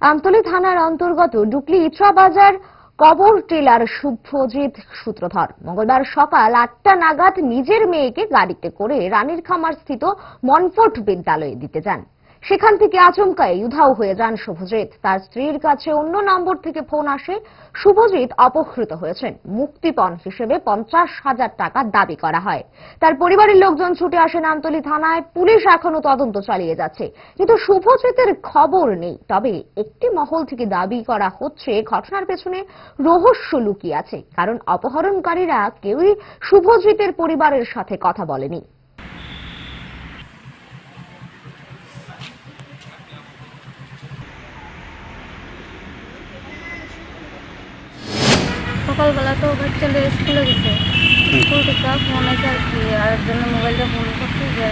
আমতলী থানার অন্তর্গত ডুকলি ইটরা বাজার কবর টেলার শুভ্রজিৎ সূত্রধর। মঙ্গলবার সকাল আটটা নাগাদ নিজের মেয়েকে গাড়িতে করে রানীর খামার স্থিত মনফোর্ট বিদ্যালয়ে দিতে যান। সেখান থেকে আচমকাই উধাও হয়ে যান শুভজিৎ। তার স্ত্রীর কাছে অন্য নম্বর থেকে ফোন আসে, শুভজিৎ অপহৃত হয়েছেন। মুক্তিপণ হিসেবে পঞ্চাশ হাজার টাকা দাবি করা হয়। তার পরিবারের লোকজন ছুটে আসেন আমতলী থানায়। পুলিশ এখনও তদন্ত চালিয়ে যাচ্ছে। কিন্তু শুভজিতের খবর নেই। তবে একটি মহল থেকে দাবি করা হচ্ছে, ঘটনার পেছনে রহস্য লুকিয়ে আছে। কারণ অপহরণকারীরা কেউই শুভজিতের পরিবারের সাথে কথা বলেনি। সকালবেলা তো বাচ্চাদের স্কুলে গেছে। স্কুল থেকে ফোন আছে আর কি আর জন্য মোবাইলটা ফোন করছে যে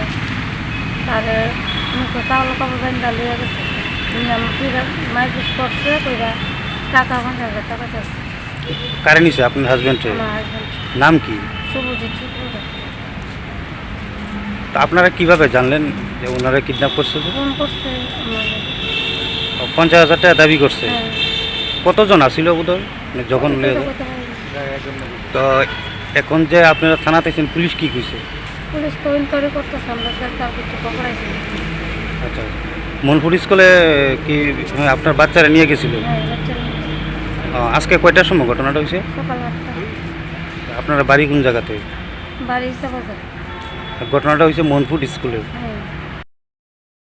তার মুখে চাউল কাপড় বান্ধা লিয়ে গেছে? নিয়ে ফিরে মাইক করছে কইরা টাকা পঞ্চাশ হাজার টাকা কারে নিছে? আপনার নাম কি? শুভজিৎ সূত্রধর তা আপনারা কীভাবে জানলেন যে ওনারা কিডন্যাপ করছে? ফোন করছে পঞ্চাশ হাজার টাকা দাবি করছে। হ্যাঁ। কতজন আসিল বোধহয়? যখন কত যায়? তো এখন যে আপনারা থানাতে আছেন পুলিশ কি কইছে? পুলিশ তো ইনকোয়ারি করতেছে আমরা তার কিছু পকড়াইছি আচ্ছা। মনপুর স্কুলে কি হ্যাঁ, আপনার বাচ্চারা নিয়ে গেছিল? হ্যাঁ আজকে কয়টার সময় ঘটনাটা হয়েছে? আপনারা বাড়ি কোন জায়গাতে? বাড়ি ঘটনাটা হয়েছে মনপুর স্কুলে। হ্যাঁ।